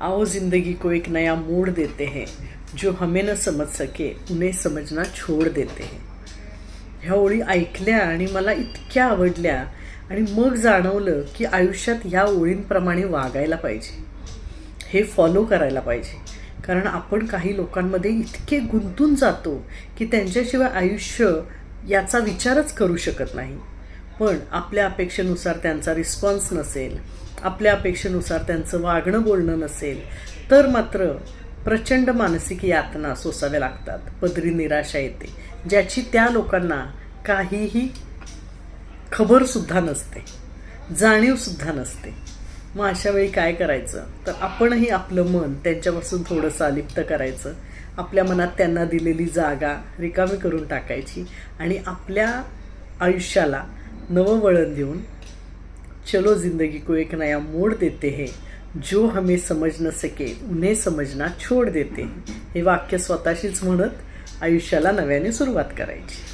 आओ जिंदगी को एक नया मोड़ देते हैं। जो हमें न समझ सके उन्हें समजना छोड़ देते हैं। ह्या ओळी ऐकल्या आणि मला इतक्या आवडल्या आणि मग जाणवलं की आयुष्यात ह्या ओळींप्रमाणे वागायला पाहिजे. हे फॉलो करायला पाहिजे. कारण आपण काही लोकांमध्ये इतके गुंतून जातो की त्यांच्याशिवाय आयुष्य याचा विचारच करू शकत नाही. पण आपल्या अपेक्षेनुसार त्यांचा रिस्पॉन्स नसेल आपल्या अपेक्षेनुसार त्यांचं वागणं बोलणं नसेल तर मात्र प्रचंड मानसिक यातना सोसाव्या लागतात पदरी निराशा येते ज्याची त्या लोकांना काहीही खबरसुद्धा नसते जाणीवसुद्धा नसते. मग अशा वेळी काय करायचं? तर आपणही आपलं मन त्यांच्यापासून थोडंसं अलिप्त करायचं. आपल्या मनात त्यांना दिलेली जागा रिकामी करून टाकायची आणि आपल्या आयुष्याला नवं वळण देऊन चलो जिंदगी को एक नया मोड़ देते हैं। जो हमें समज न सके उन्हें समजना छोड़ देते हे वाक्य स्वतःशीच म्हणत आयुष्याला नव्याने सुरुवात करायची.